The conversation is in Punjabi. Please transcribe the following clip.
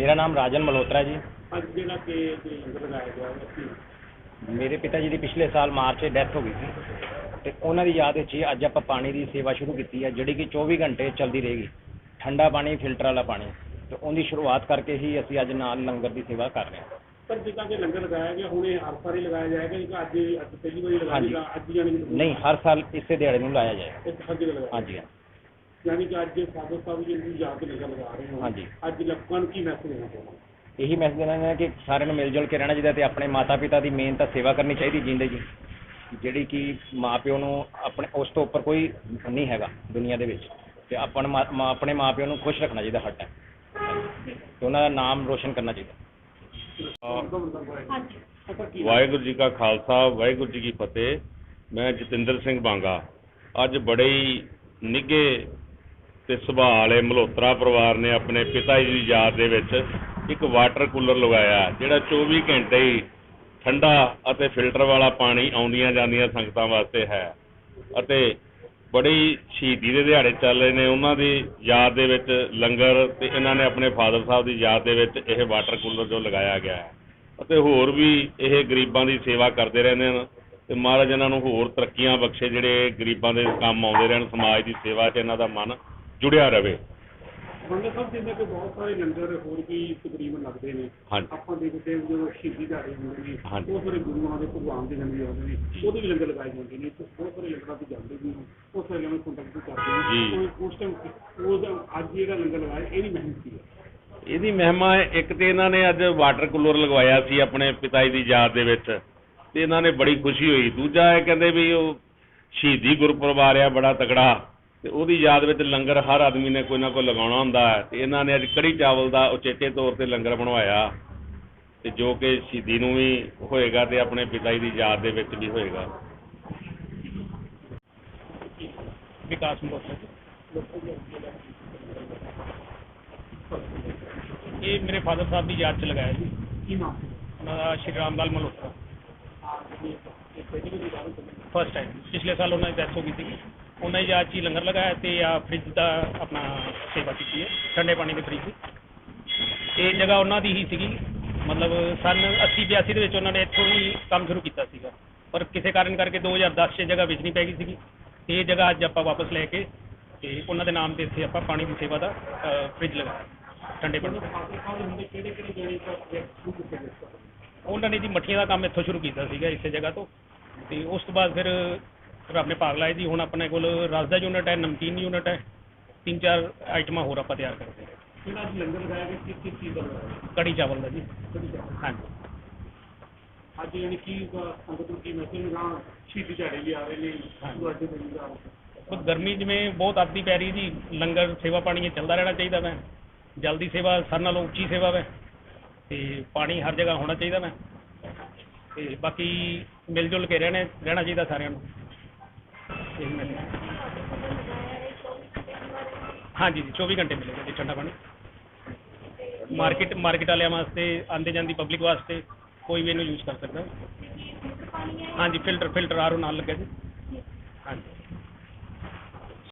ਮੇਰਾ ਨਾਮ ਰਾਜਨ ਮਲਹੋਤਰਾ ਜੀ। ਅੱਜ ਜਿਹੜਾ ਕਿ ਇਹ ਲੰਗਰ ਲਗਾਇਆ ਗਿਆ ਹੈ ਅਸੀਂ ਮੇਰੇ ਪਿਤਾ ਜੀ ਦੀ ਪਿਛਲੇ ਸਾਲ ਮਾਰਚ 'ਚ ਡੈਥ ਹੋ ਗਈ ਸੀ। ਤੇ ਉਹਨਾਂ ਦੀ ਯਾਦ ਵਿੱਚ ਹੀ ਅੱਜ ਆਪਾਂ ਪਾਣੀ ਦੀ ਸੇਵਾ ਸ਼ੁਰੂ ਕੀਤੀ ਹੈ ਜਿਹੜੀ ਕਿ 24 ਘੰਟੇ ਚੱਲਦੀ ਰਹੇਗੀ। ਠੰਡਾ ਪਾਣੀ ਫਿਲਟਰ ਵਾਲਾ ਪਾਣੀ। ਤੇ ਉਹਦੀ ਸ਼ੁਰੂਆਤ ਕਰਕੇ ਹੀ ਅਸੀਂ ਅੱਜ ਨਾਲ ਲੰਗਰ ਦੀ ਸੇਵਾ ਕਰ ਰਹੇ ਹਾਂ। ਪਰ ਜਿੱਦਾਂ ਕਿ ਲੰਗਰ ਲਗਾਇਆ ਗਿਆ ਹੁਣ ਇਹ ਹਰ ਸਾਲ ਹੀ ਲਗਾਇਆ ਜਾਏਗਾ ਜਾਂ ਅੱਜ ਅੱਜ ਪਹਿਲੀ ਵਾਰੀ ਲਗਾਇਆ ਹਾਂਜੀ। ਜਾਏਗਾ ਅੱਜ ਯਾਨੀ ਕਿ ਨਹੀਂ ਹਰ ਸਾਲ ਇਸੇ ਦਿਹਾੜੇ ਨੂੰ ਲਾਇਆ ਜਾਏ ਇੱਕ ਹਰ ਜਗ੍ਹਾ ਲਗਾਇਆ ਹਾਂਜੀ ਹਾਂ। ਯਾਨੀ ਕਿ ਅੱਜ ਫਾਦਰ ਸਾਹਿਬ ਜੀ ਨੂੰ ਯਾਦ ਲੰਗਰ ਲਗਾ ਰਹੇ ਹੋ। ਹਾਂਜੀ। ਅੱਜ ਲੋਕਾਂ ਨੂੰ ਕੀ ਮੈਸੇਜ ਦੇਣਾ ਚਾਹੁੰਦੇ ਇਹੀ ਮੈਸੇਜ ਦੇਣਾ ਹੈ ਕਿ ਸਾਰਿਆਂ ਨੂੰ ਮਿਲ ਜੁਲ ਕੇ ਰਹਿਣਾ ਚਾਹੀਦਾ ਤੇ ਆਪਣੇ ਮਾਤਾ ਪਿਤਾ ਦੀ ਮੇਨ ਤਾਂ ਸੇਵਾ ਕਰਨੀ ਚਾਹੀਦੀ ਜਿੰਦੇ ਜੀ। ਜਿਹੜੀ ਕਿ ਮਾਪਿਓ ਨੂੰ ਆਪਣੇ ਉਸ ਤੋਂ ਉੱਪਰ ਕੋਈ ਨਹੀਂ ਹੈਗਾ ਦੁਨੀਆ ਦੇ ਵਿੱਚ। ਤੇ ਆਪਾਂ ਨੂੰ ਮਾ- ਮਾ- ਆਪਣੇ ਮਾਪਿਓ ਨੂੰ ਖੁਸ਼ ਰੱਖਣਾ ਚਾਹੀਦਾ ਹਰ ਟਾਈਮ ਤੇ ਉਹਨਾਂ ਦਾ ਨਾਮ ਰੋਸ਼ਨ ਕਰਨਾ ਚਾਹੀਦਾ। ਕੀ ਵਾਹਿਗੁਰੂ ਜੀ ਕਾ ਖਾਲਸਾ ਵਾਹਿਗੁਰੂ ਜੀ ਕੀ ਫਤਿਹ। ਮੈਂ ਜਤਿੰਦਰ ਸਿੰਘ ਬਾਂਗਾ। ਅੱਜ ਬੜੇ ਹੀ ਨਿੱਘੇ ਤੇ ਸੁਭਾਅ ਵਾਲੇ ਮਲਹੋਤਰਾ ਪਰਿਵਾਰ ਨੇ ਆਪਣੇ ਪਿਤਾ ਜੀ ਦੀ ਯਾਦ ਦੇ ਵਿੱਚ ਇੱਕ ਵਾਟਰ ਕੂਲਰ ਲਗਾਇਆ, ਜਿਹੜਾ 24 ਘੰਟੇ ਹੀ ਠੰਡਾ ਅਤੇ ਫਿਲਟਰ ਵਾਲਾ ਪਾਣੀ ਆਉਂਦੀਆਂ ਜਾਂਦੀਆਂ ਸੰਗਤਾਂ ਵਾਸਤੇ ਹੈ ਅਤੇ ਬੜੀ ਸ਼ਹੀਦੀ ਦੇ ਦਿਹਾੜੇ ਚੱਲ ਰਹੇ ਨੇ। ਉਹਨਾਂ ਦੀ ਯਾਦ ਦੇ ਵਿੱਚ ਲੰਗਰ ਤੇ ਇਹਨਾਂ ਨੇ ਆਪਣੇ ਫਾਦਰ ਸਾਹਿਬ ਦੀ ਯਾਦ ਦੇ ਵਿੱਚ ਇਹ ਵਾਟਰ ਕੂਲਰ ਜੋ ਲਗਾਇਆ ਗਿਆ ਹੈ। ਅਤੇ ਹੋਰ ਵੀ ਇਹ ਗਰੀਬਾਂ ਦੀ ਸੇਵਾ ਕਰਦੇ ਰਹਿੰਦੇ ਹਨ ਤੇ ਮਹਾਰਾਜ ਇਹਨਾਂ ਨੂੰ ਹੋਰ ਤਰੱਕੀਆਂ ਬਖਸ਼ੇ ਜਿਹੜੇ ਗਰੀਬਾਂ ਦੇ ਕੰਮ ਆਉਂਦੇ ਰਹਿਣ, ਸਮਾਜ ਦੀ ਸੇਵਾ 'ਚ ਇਹਨਾਂ ਦਾ ਮਨ ਜੁੜਿਆ ਰਵੇ। ਬੰਦੇ ਸਾਹਿਬ ਜਿੰਨੇ ਕਿ ਬਹੁਤ ਸਾਰੇ ਲੰਗਰ ਹੋਰ ਵੀ ਤਕਰੀਬਨ ਲੱਗਦੇ ਨੇ। ਹਾਂਜੀ। ਆਪਾਂ ਦੇਖਦੇ ਹਾਂ ਜਦੋਂ ਸ਼ਹੀਦੀ ਦਿਹਾੜੇ ਹੁੰਦੇ ਨੇ ਹਾਂਜੀ। ਬਹੁਤ ਸਾਰੇ ਗੁਰੂਆਂ ਦੇ ਭਗਵਾਨ ਦੇ ਲੰਗਰ ਆਉਂਦੇ ਨੇ ਉਹਦੇ ਵੀ ਲੰਗਰ ਲਗਾਏ ਜਾਂਦੇ ਨੇ। ਤੇ ਬਹੁਤ ਸਾਰੇ ਲੰਗਰਾਂ ਤੇ ਜਾਂਦੇ ਵੀ ਨੇ ਉਹ ਸਾਰੇ ਲੰਗਰ ਕੰਟੈਕਟ ਕਰਦੇ ਨੇ। ਜੀ। ਉਹ ਉਸ ਟਾਈਮ ਉਹ ਅੱਜ ਜਿਹੜਾ ਲੰਗਰ ਲਗਾਇਆ ਇਹਦੀ ਮਿਹਨਤ ਮਹਿਮਾ ਹੈ, ਇੱਕ ਤੇ ਇਹਨਾਂ ਨੇ ਅੱਜ ਵਾਟਰ ਕੂਲਰ ਲਗਵਾਇਆ ਸੀ ਆਪਣੇ ਪਿਤਾ ਜੀ ਦੀ ਯਾਦ ਦੇ ਵਿੱਚ ਤੇ ਇਹਨਾਂ ਨੇ ਬੜੀ ਖੁਸ਼ੀ ਹੋਈ। ਦੂਜਾ ਇਹ ਕਹਿੰਦੇ ਵੀ ਉਹ ਸ਼ਹੀਦੀ ਗੁਰਪੁਰਬ ਆ ਰਿਹਾ ਬੜਾ ਤਕੜਾ। ਤੇ ਉਹਦੀ ਯਾਦ ਵਿੱਚ ਲੰਗਰ ਹਰ ਆਦਮੀ ਨੇ ਕੋਈ ਨਾ ਕੋਈ ਲਗਾਉਣਾ ਹੁੰਦਾ ਹੈ। ਤੇ ਇਹਨਾਂ ਨੇ ਅੱਜ ਕੜੀ ਚਾਵਲ ਦਾ ਉਚੇਚੇ ਤੌਰ ਤੇ ਲੰਗਰ ਬਣਵਾਇਆ। ਤੇ ਜੋ ਕਿ ਸ਼ਹੀਦੀ ਨੂੰ ਵੀ ਹੋਏਗਾ ਤੇ ਆਪਣੇ ਪਿਤਾ ਜੀ ਦੀ ਯਾਦ ਦੇ ਵਿੱਚ ਵੀ ਹੋਏਗਾ। ਵਿਕਾਸ ਇਹ ਮੇਰੇ ਫਾਦਰ ਸਾਹਿਬ ਦੀ ਯਾਦ ਚ ਲਗਾਇਆ ਜੀ। ਕੀ ਨਾਮ? ਉਹਨਾਂ ਦਾ ਸ਼੍ਰੀ ਰਾਮ ਲਾਲ ਮਲਹੋਤਰਾ ਫਸਟ ਟਾਈਮ ਪਿਛਲੇ ਸਾਲ ਉਹਨਾਂ ਦੀ ਡੈਥ ਹੋ ਗਈ ਸੀ ਉਹਨਾਂ ਦੀ ਯਾਦ ਹੀ ਲੰਗਰ ਲਗਾਇਆ ਤੇ ਆ ਫ੍ਰਿਜ ਦਾ ਆਪਣਾ ਸੇਵਾ ਕੀਤੀ ਹੈ। ਠੰਡੇ ਪਾਣੀ ਦੇ ਫ੍ਰਿਜ ਇਹ ਜਗ੍ਹਾ ਉਹਨਾਂ ਦੀ ਹੀ ਸੀਗੀ। ਮਤਲਬ ਸਨ 80 82 ਦੇ ਵਿੱਚ ਉਹਨਾਂ ਨੇ ਇੱਥੋਂ ਹੀ ਕੰਮ ਸ਼ੁਰੂ ਕੀਤਾ ਸੀਗਾ। ਪਰ ਕਿਸੇ ਕਾਰਨ ਕਰਕੇ 2010 'ਚ ਜਗ੍ਹਾ ਵੇਚਣੀ ਪੈ ਗਈ ਸੀਗੀ। ਤੇ ਇਹ ਜਗ੍ਹਾ ਅੱਜ ਆਪਾਂ ਵਾਪਸ ਲੈ ਕੇ ਤੇ ਉਹਨਾਂ ਦੇ ਨਾਮ ਤੇ ਇੱਥੇ ਆਪਾਂ ਪਾਣੀ ਦੀ ਸੇਵਾ ਦਾ ਫ੍ਰਿਜ ਲਗਾਇਆ। ਠੰਡੇ ਪਾਣੀ ਉਹਨਾਂ ਨੇ ਜੀ ਮੱਠੀਆਂ ਦਾ ਕੰਮ ਇੱਥੋਂ ਸ਼ੁਰੂ ਕੀਤਾ ਸੀਗਾ ਇਸੇ ਜਗ੍ਹਾ ਤੋਂ। ਤੇ ਉਸ ਤੋਂ ਬਾਅਦ ਫਿਰ ਰੱਬ ਨੇ ਭਾਗ ਲਾਇਆ ਜੀ। ਹੁਣ ਆਪਣੇ ਕੋਲ ਰਸ ਦਾ ਯੂਨਿਟ ਹੈ ਨਮਕੀਨ ਯੂਨਿਟ ਹੈ। ਤਿੰਨ ਚਾਰ ਆਈਟਮਾਂ ਹੋਰ ਆਪਾਂ ਤਿਆਰ ਕਰਦੇ ਹਾਂ। ਜਿਹੜਾ ਅੱਜ ਲੰਗਰ ਲਗਾਇਆ ਗਿਆ ਕਿਸ ਕਿਸ ਚੀਜ਼ ਦਾ ਲਗਾਇਆ ਕੜੀ ਚਾਵਲ ਦਾ ਜੀ? ਹਾਂਜੀ। ਅੱਜ ਯਾਨੀ ਕਿ ਅ, ਸੰਗਤ ਨੂੰ ਕੀ ਮੈਸੇਜ ਨਾ ਸ਼ਹੀਦੀ ਦਿਹਾੜੇ ਵੀ ਆ ਰਹੇ ਨੇ। ਤੁਹਾਡੇ ਦਿਨ ਦਾ। ਬਸ ਗਰਮੀ ਜਿਵੇਂ ਬਹੁਤ ਆਪਦੀ ਪੈ ਰਹੀ ਜੀ। ਲੰਗਰ ਸੇਵਾ ਪਾਣੀ ਚੱਲਦਾ ਰਹਿਣਾ ਚਾਹੀਦਾ ਵੈ। ਜਲਦੀ ਸੇਵਾ ਸਾਰਿਆਂ ਨਾਲੋਂ ਉੱਚੀ ਸੇਵਾ ਵੈ। ਤੇ ਪਾਣੀ ਹਰ ਜਗ੍ਹਾ ਹੋਣਾ ਚਾਹੀਦਾ ਮੈਂ ਤੇ ਬਾਕੀ ਮਿਲ ਜੁਲ ਕੇ ਰਹਿਣੇ, ਰਹਿਣਾ ਚਾਹੀਦਾ ਸਾਰਿਆਂ ਨੂੰ। ਇਹੀ message। ਹਾਂਜੀ ਜੀ 24 ਘੰਟੇ ਮਿਲੇਗਾ ਜੀ ਠੰਡਾ ਪਾਣੀ। ਮਾਰਕੀਟ ਮਾਰਕੀਟ ਵਾਲਿਆਂ ਵਾਸਤੇ ਆਂਦੇ ਜਾਂਦੀ ਪਬਲਿਕ ਵਾਸਤੇ ਕੋਈ ਵੀ ਇਹਨੂੰ ਯੂਜ਼ ਕਰ ਸਕਦਾ। ਹਾਂਜੀ, ਫਿਲਟਰ ਫਿਲਟਰ ਆਰੋ ਨਾਲ ਲੱਗਿਆ ਜੀ। ਹਾਂਜੀ।